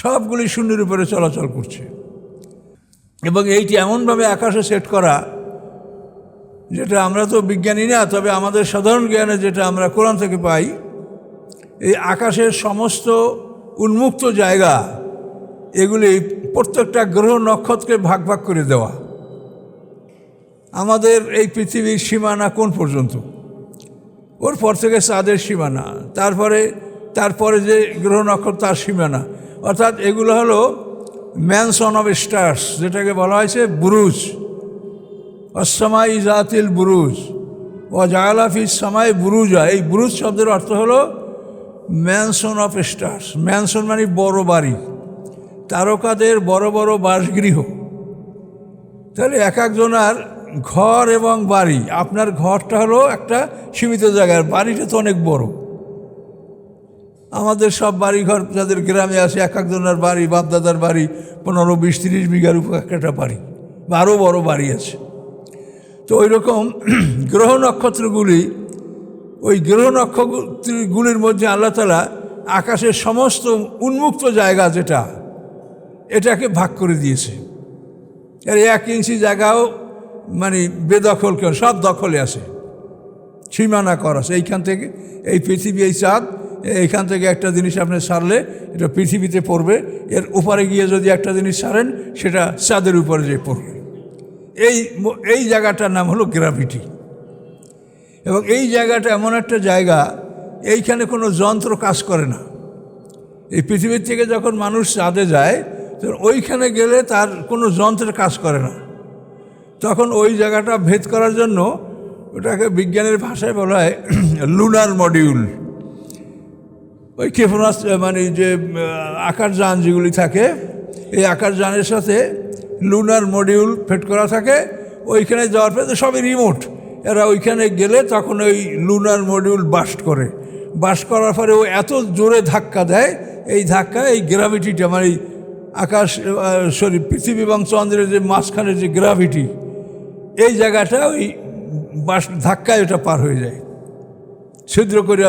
সবগুলি শূন্যের উপরে চলাচল করছে। এবং এইটি এমনভাবে আকাশে সেট করা, যেটা আমরা তো বিজ্ঞানী না, তবে আমাদের সাধারণ জ্ঞানে যেটা আমরা কোরআন থেকে পাই, এই আকাশের সমস্ত উন্মুক্ত জায়গা, এগুলি প্রত্যেকটা গ্রহ নক্ষত্রকে ভাগ ভাগ করে দেওয়া। আমাদের এই পৃথিবীর সীমানা কোন পর্যন্ত? ওর পর থেকে চাঁদের সীমানা, তারপরে তারপরে যে গ্রহ নক্ষত্র তার সীমানা অর্থাৎ এগুলো হলো ম্যানসন অফ স্টার্স যেটাকে বলা হয়েছে বুরুজ। অসময় জাতিল বুরুজ। ও জায়ালাফিস সময় বুরুজা। এই বুরুজ শব্দের অর্থ হলো ম্যানসন অফ স্টার্স ম্যানসন মানে বড় বাড়ি। তারকাদের বড় বড় বাসগৃহ। তাহলে এক একজনার ঘর এবং বাড়ি। আপনার ঘরটা হলো একটা সীমিত জায়গার। বাড়িটা তো অনেক বড়। আমাদের সব বাড়িঘর যাদের গ্রামে আছে এক একজনের বাড়ি, বাপদাদার বাড়ি, পনেরো বিশ তিরিশ বিঘার উপর একটা বাড়ি বা আরও বড় বাড়ি আছে। তো ওই রকম গ্রহ নক্ষত্রগুলি, ওই গ্রহ নক্ষত্রগুলির মধ্যে আল্লাহ তালা আকাশের সমস্ত উন্মুক্ত জায়গা যেটা, এটাকে ভাগ করে দিয়েছে। আর এক ইঞ্চি জায়গাও মানে বেদখল সব দখলে আছে। সীমানা করা এইখান থেকে এই পৃথিবী, এই চাঁদ এইখান থেকে একটা জিনিস আপনি সারলে এটা পৃথিবীতে পড়বে। এর উপরে গিয়ে যদি একটা জিনিস সারেন, সেটা চাঁদের উপরে যে পড়বে। এই এই জায়গাটার নাম হলো গ্র্যাভিটি। এবং এই জায়গাটা এমন একটা জায়গা, এইখানে কোনো যন্ত্র কাজ করে না। এই পৃথিবীর থেকে যখন মানুষ চাঁদে যায়, তখন ওইখানে গেলে তার কোনো যন্ত্রের কাজ করে না। তখন ওই জায়গাটা ভেদ করার জন্য, ওটাকে বিজ্ঞানের ভাষায় বলা হয় লুনার মডিউল ওই ক্ষেপণাস্ত্র মানে যে আকারযান যেগুলি থাকে, এই আকারযানের সাথে লুনার মডিউল ফিট করা থাকে। ওইখানে যাওয়ার পরে সবই রিমোট এরা ওইখানে গেলে তখন ওই লুনার মডিউল বাস্ট করে। বাস্ট করার পরে ও এত জোরে ধাক্কা দেয়, এই ধাক্কা, এই গ্রাভিটিটা মানে এই আকাশ সরি পৃথিবী এবং চন্দ্রের যে মাঝখানের যে গ্রাভিটি এই জায়গাটা ওই বাস ধাক্কায় ওটা পার হয়ে যায়। ছিদ্র করে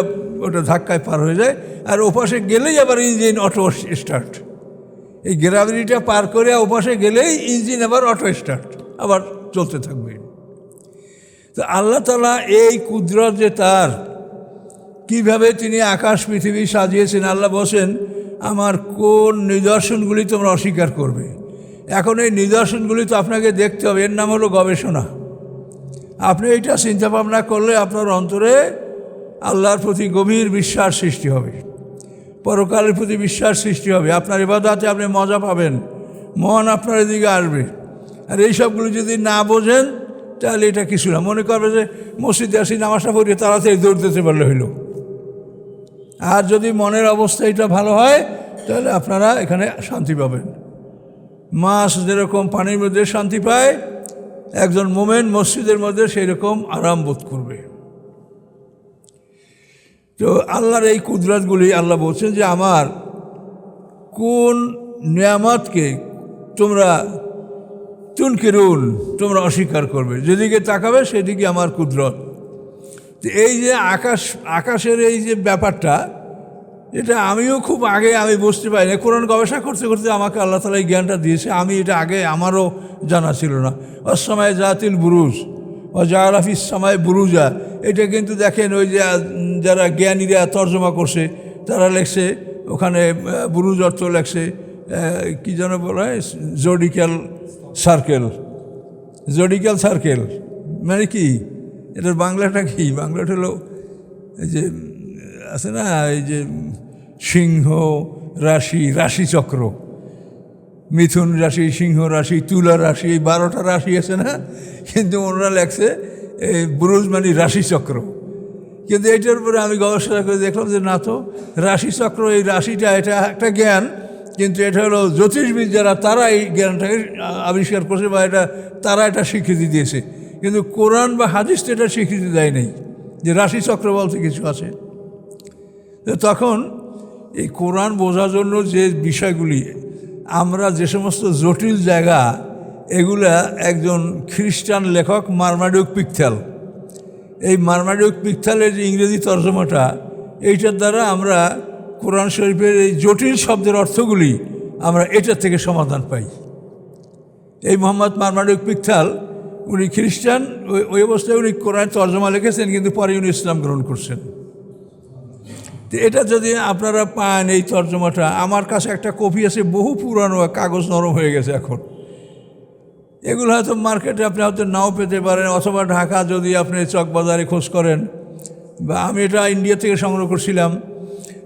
ওটা ধাক্কায় পার হয়ে যায়। আর ওপাশে গেলেই আবার ইঞ্জিন অটো স্টার্ট এই গ্রাভিটিটা পার করে ওপাশে গেলেই ইঞ্জিন আবার অটো স্টার্ট আবার চলতে থাকবে। তো আল্লাহ তালা এই কুদরত যে তার, কীভাবে তিনি আকাশ, পৃথিবী সাজিয়েছেন, আল্লাহ বসেন আমার কোন নিদর্শনগুলি তোমরা অস্বীকার করবে? এখন এই নিদর্শনগুলি তো আপনাকে দেখতে হবে। এর নাম হলো গবেষণা। আপনি এইটা চিন্তা ভাবনা করলে আপনার অন্তরে আল্লাহর প্রতি গভীর বিশ্বাস সৃষ্টি হবে। পরকালের প্রতি বিশ্বাস সৃষ্টি হবে। আপনার এবাদাতে আপনি মজা পাবেন। মন আপনার এদিকে আসবে। আর এই সবগুলো যদি না বোঝেন, তাহলে এটা কিছু না। মনে করবে যে মসজিদে আসি, নামাজটা পড়িয়ে তাড়াতাড়ি দৌড় দিতে পারলে হইল। আর যদি মনের অবস্থা এটা ভালো হয়, তাহলে আপনারা এখানে শান্তি পাবেন। মাছ যেরকম পানির মধ্যে শান্তি পায়, একজন মোমেন মসজিদের মধ্যে সেই রকম আরাম বোধ করবে। তো আল্লাহর এই কুদরতগুলি আল্লাহ বলছেন যে আমার কোন নিয়ামতকে তোমরা তুনকিরুন, তোমরা অস্বীকার করবে। যেদিকে তাকাবে সেদিকে আমার কুদরত। এই যে আকাশ, আকাশের এই যে ব্যাপারটা, এটা আমিও খুব আগে আমি বুঝতে পারি না কোরআন গবেষণা করতে করতে আমাকে আল্লাহ তালা এই জ্ঞানটা দিয়েছে। আমি এটা আগে আমারও জানা ছিল না। অসময় জাতিল বুরুজ। ও জাহারাফিস সময় বুরুজা এটা কিন্তু দেখেন ওই যে, যারা জ্ঞানীরা তর্জমা করছে, তারা লেখছে, ওখানে বুরুজ অর্থ লেখছে কী যেন বলা হয় জোডিক্যাল সার্কেল। জোডিক্যাল সার্কেল মানে কি? এটার বাংলাটা কি? বাংলাটা হলো, এই যে, আছে না, এই যে, সিংহ, রাশি, রাশিচক্র। মিথুন রাশি, সিংহ রাশি, তুলা রাশি এই বারোটা রাশি আছে না? কিন্তু ওনারা লেখছে এই ব্রুজ মানে রাশিচক্র। কিন্তু এটার উপরে আমি গবেষণা করে দেখলাম যে না তো, রাশিচক্র এই রাশিটা এটা একটা জ্ঞান, কিন্তু এটা হলো জ্যোতিষবিদ যারা তারা এই জ্ঞানটাকে আবিষ্কার করছে বা এটা, তারা এটা স্বীকৃতি দিয়েছে। কিন্তু কোরআন বা হাদিস তো এটা স্বীকৃতি দেয় নেই, যে রাশিচক্র বলতে কিছু আছে। তো তখন এই কোরআন বোঝার জন্য যে বিষয়গুলি আমরা যে সমস্ত জটিল জায়গা, এগুলা একজন খ্রিস্টান লেখক মারমাডিউক পিকথাল। এই মারমাডিউক পিকথালের যে ইংরেজি তর্জমাটা, এইটার দ্বারা আমরা কোরআন শরীফের এই জটিল শব্দের অর্থগুলি আমরা এটার থেকে সমাধান পাই। এই মোহাম্মদ মারমানুক পিকথাল, উনি খ্রিস্টান, ওই অবস্থায় উনি কোরআন তর্জমা লিখেছেন, কিন্তু পরে উনি ইসলাম গ্রহণ করছেন। এটা যদি আপনারা পান এই তর্জমাটা, আমার কাছে একটা কপি আছে, বহু পুরানো, কাগজ নরম হয়ে গেছে এখন। এগুলো হয়তো মার্কেটে আপনি হয়তো নাও পেতে পারেন, অথবা ঢাকা যদি আপনি চকবাজারে খোঁজ করেন, বা আমি এটা ইন্ডিয়া থেকে সংগ্রহ করছিলাম।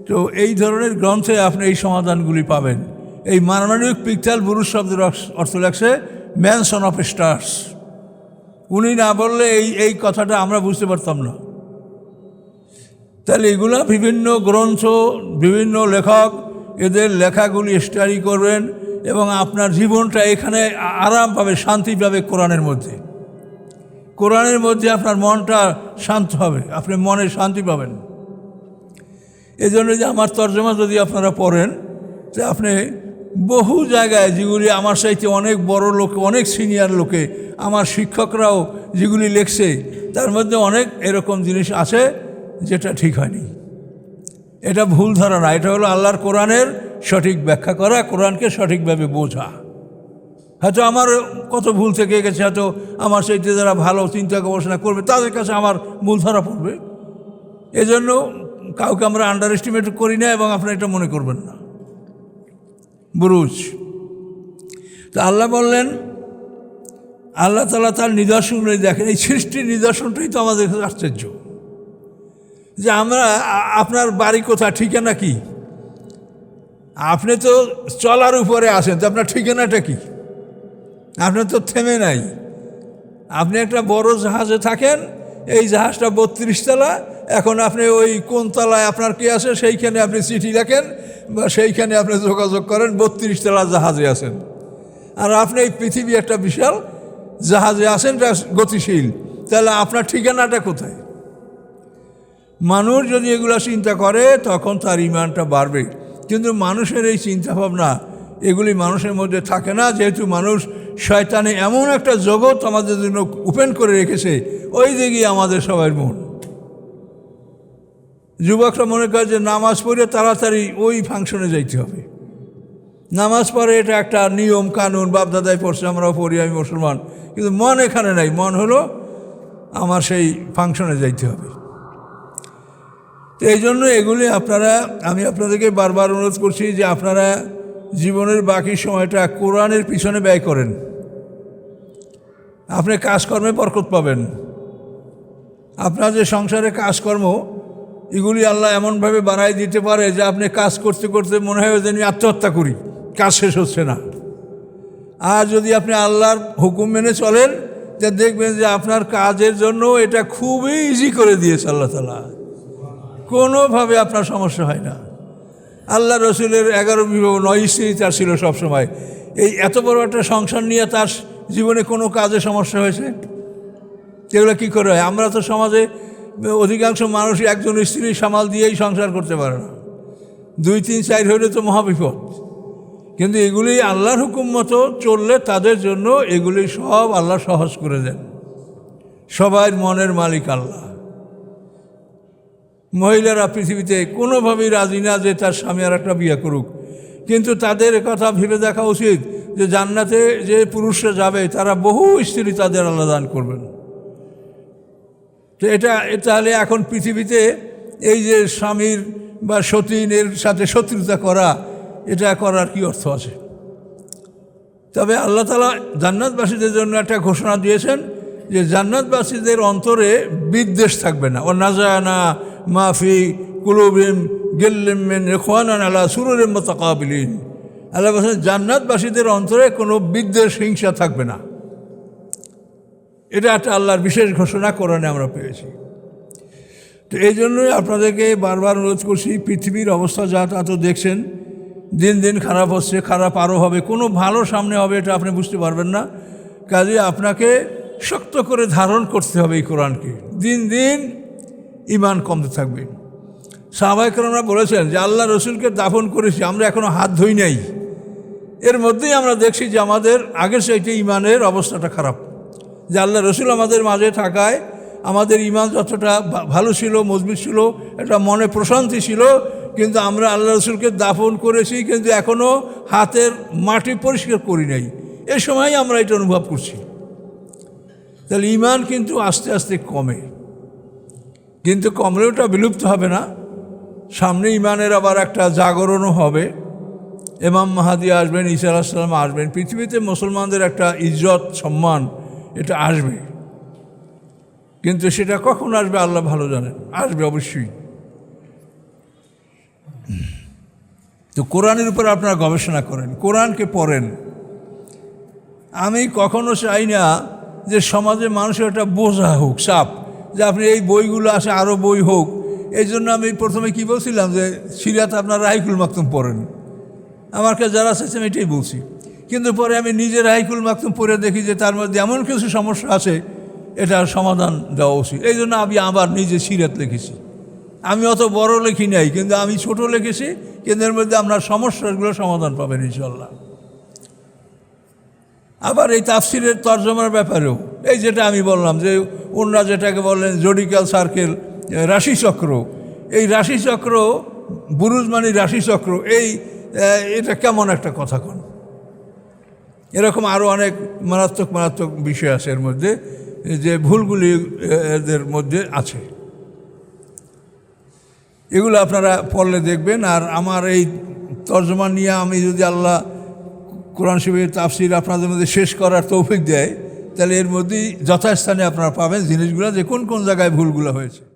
তো এই ধরনের গ্রন্থে আপনি এই সমাধানগুলি পাবেন। এই মানবিক পিকচার বুরুষ শব্দের অর্থ লাগছে ম্যানসন অফ স্টার্স উনি না বললে এই এই কথাটা আমরা বুঝতে পারতাম না। তাহলে এগুলো বিভিন্ন গ্রন্থ, বিভিন্ন লেখক এদের লেখাগুলি স্টাডি করবেন এবং আপনার জীবনটা এখানে আরাম পাবে শান্তি পাবে কোরআনের মধ্যে। কোরআনের মধ্যে আপনার মনটা শান্ত হবে, আপনি মনে শান্তি পাবেন। এই জন্য যে আমার তর্জমা যদি আপনারা পড়েন, যে আপনি বহু জায়গায় যেগুলি আমার সাথে অনেক বড় লোক, অনেক সিনিয়র লোকে, আমার শিক্ষকরাও যেগুলি লেখছে, তার মধ্যে অনেক এরকম জিনিস আছে। যেটা ঠিক হয়নি। এটা ভুল ধারণা। এটা হলো আল্লাহর কোরআনের সঠিক ব্যাখ্যা করা, কোরআনকে সঠিকভাবে বোঝা। হয়তো আমার কত ভুল থেকে গেছে, হয়তো আমার সেইতে যারা ভালো চিন্তা গবেষণা করবে, তাদের কাছে আমার মূল ধরা পড়বে। এজন্য কাউকে আমরা আন্ডার এস্টিমেট করি না এবং আপনারা এটা মনে করবেন না। বুরুজ। তো আল্লাহ বললেন, আল্লাহ তালা তার নিদর্শনগুলি দেখেন। এই সৃষ্টির নিদর্শনটাই তো আমাদের আশ্চর্য। যে আমরা আপনার বাড়ি কোথায়, ঠিকানা কি? আপনি তো চলার উপরে আসেন তো আপনার ঠিকানাটা কি? আপনার তো থেমে নাই। আপনি একটা বড় জাহাজে থাকেন, এই জাহাজটা বত্রিশ তলা, এখন আপনি ওই কোন তলায় আপনার কি আছে, সেইখানে আপনি চিঠি লেখেন, বা সেইখানে আপনি যোগাযোগ করেন, বত্রিশ তলা জাহাজে আছেন। আর আপনি এই পৃথিবী একটা বিশাল জাহাজে আছেন গতিশীল। তাহলে আপনার ঠিকানাটা কোথায়? মানুষ যদি এগুলো চিন্তা করে, তখন তার ইমানটা বাড়বে। কিন্তু মানুষের এই চিন্তাভাবনা, এগুলি মানুষের মধ্যে থাকে না। যেহেতু মানুষ শয়তানে এমন একটা জগৎ আমাদের জন্য ওপেন করে রেখেছে, ওই দিকে আমাদের সবার মন। যুবকরা মনে করে যে নামাজ পড়ে তাড়াতাড়ি ওই ফাংশনে যাইতে হবে। নামাজ পড়ে এটা একটা নিয়ম, কানুন, বাপদাদাই পড়ছে আমরাও পড়ি, আমি মুসলমান। কিন্তু মন এখানে নাই, মন হলো আমার সেই ফাংশনে যাইতে হবে। তো এই জন্য এগুলি আপনারা, আমি আপনাদেরকে বারবার অনুরোধ করছি যে আপনারা জীবনের বাকি সময়টা কোরআনের পিছনে ব্যয় করেন। আপনি কাজকর্মে বরকত পাবেন। আপনার যে সংসারে কাজকর্ম, এগুলি আল্লাহ এমনভাবে বাড়াই দিতে পারে যে আপনি কাজ করতে করতে মনে হয় যে আমি আত্মহত্যা করি, কাজ শেষ হচ্ছে না। আর যদি আপনি আল্লাহর হুকুম মেনে চলেন, তা দেখবেন যে আপনার কাজের জন্য এটা খুবই ইজি করে দিয়েছে আল্লাহ তালা কোনোভাবে আপনার সমস্যা হয় না। আল্লাহ রসুলের এগারো বিবাহ, নয় স্ত্রী তার ছিল সবসময়। এই এত বড় একটা সংসার নিয়ে তার জীবনে কোনো কাজে সমস্যা হয়েছে? এগুলো কী করে হয়? আমরা তো সমাজে অধিকাংশ মানুষ একজন স্ত্রী সামাল দিয়েই সংসার করতে পারে না। দুই, তিন, চার হইলে তো মহাবিপদ। কিন্তু এগুলি আল্লাহর হুকুম মতো চললে তাদের জন্য এগুলি সব আল্লাহ সহজ করে দেন। সবার মনের মালিক আল্লাহ। মহিলারা পৃথিবীতে কোনোভাবেই রাজি না যে তার স্বামী আর একটা বিয়ে করুক। কিন্তু তাদের কথা ভেবে দেখা উচিত যে জান্নাতে যে পুরুষরা যাবে, তারা বহু স্ত্রী তাদের আল্লাহ দান করবেন। তো এটা, তাহলে এখন পৃথিবীতে এই যে স্বামীর বা সতীনের সাথে শত্রুতা করা, এটা করার কি অর্থ আছে? তবে আল্লাহ তালা জান্নাতবাসীদের জন্য একটা ঘোষণা দিয়েছেন যে জান্নাতবাসীদের অন্তরে বিদ্বেষ থাকবে না। ও নাজানা মাফি কুলুবিম গেল্লিমেন রেখওয়ানান আল্লাহ সুরের মোতাকাবিলিন। আল্লাহ বলছেন, জান্নাতবাসীদের অন্তরে কোনো বিদ্বেষ, হিংসা থাকবে না। এটা একটা আল্লাহর বিশেষ ঘোষণা কোরআনে আমরা পেয়েছি। তো এই জন্যই আপনাদেরকে বারবার অনুরোধ করছি, পৃথিবীর অবস্থা যা তা তো দেখছেন, দিন দিন খারাপ হচ্ছে, খারাপ আরও হবে, কোনো ভালো সামনে হবে এটা আপনি বুঝতে পারবেন না। কাজে আপনাকে শক্ত করে ধারণ করতে হবে এই কোরআনকে। দিন দিন ইমান কমতে থাকবে। সাহবাইকরণরা বলেছেন যে, আল্লাহ রসুলকে দাফন করেছি, আমরা এখনও হাত ধুই নাই। এর মধ্যেই আমরা দেখছি যে, আমাদের আগের চাইতে ইমানের অবস্থাটা খারাপ। যে, আল্লাহ রসুল আমাদের মাঝে থাকায় আমাদের ইমান যতটা ভালো ছিল, মজবুত ছিল, একটা মনে প্রশান্তি ছিল, কিন্তু আমরা আল্লাহ রসুলকে দাফন করেছি, কিন্তু এখনও হাতের মাটি পরিষ্কার করি নাই। এ সময় আমরা এটা অনুভব করছি। তাহলে ইমান কিন্তু আস্তে আস্তে কমে। কিন্তু কমলেওটা বিলুপ্ত হবে না। সামনে ইমানের আবার একটা জাগরণও হবে। এমাম মাহাদি আসবেন, ঈসা আলাহিসাল্লাম আসবেন। পৃথিবীতে মুসলমানদের একটা ইজ্জত, সম্মান, এটা আসবে। কিন্তু সেটা কখন আসবে আল্লাহ ভালো জানেন। আসবে অবশ্যই। তো কোরআনের উপর আপনারা গবেষণা করেন, কোরআনকে পড়েন। আমি কখনো চাই না যে সমাজে মানুষের একটা বোঝা হোক, চাপ। যে আপনি এই বইগুলো আসে আরও বই হোক। এই জন্য আমি প্রথমে কি বলছিলাম যে সিরিয়াত আপনার রাহিকুল মাকতুম পড়েন। আমার কাছে যারা আছে, আমি এটাই বলছি। কিন্তু পরে আমি নিজে রাহিকুল মাকতুম পড়ে দেখি যে তার মধ্যে এমন কিছু সমস্যা আছে এটার সমাধান দেওয়া উচিত। এই জন্য আমি আবার নিজে সিরাত লিখেছি। আমি অত বড় লিখি নাই, কিন্তু আমি ছোট লিখেছি, কিন্তু এর মধ্যে আপনার সমস্যাগুলো সমাধান পাবেন ইনশাল্লাহ আবার এই তাফসিরের তর্জমার ব্যাপারেও, এই যেটা আমি বললাম যে অন্যরা যেটাকে বলেন জোডিক্যাল সার্কেল রাশিচক্র। এই রাশিচক্র, বুরুজ মানে রাশিচক্র, এই এটা কেমন একটা কথা কন? এরকম আরও অনেক মারাত্মক মারাত্মক বিষয় আছে এর মধ্যে, যে ভুলগুলি এদের মধ্যে আছে। এগুলো আপনারা পড়লে দেখবেন, আর আমার এই তর্জমা নিয়ে আমি যদি আল্লাহ কোরআন শিবের তাফসির আপনাদের মধ্যে শেষ করার তৌফিক দেয় তাহলে এর মধ্যেই যথাস্থানে আপনারা পাবেন জিনিসগুলো যে কোন কোন জায়গায় ভুলগুলো হয়েছে।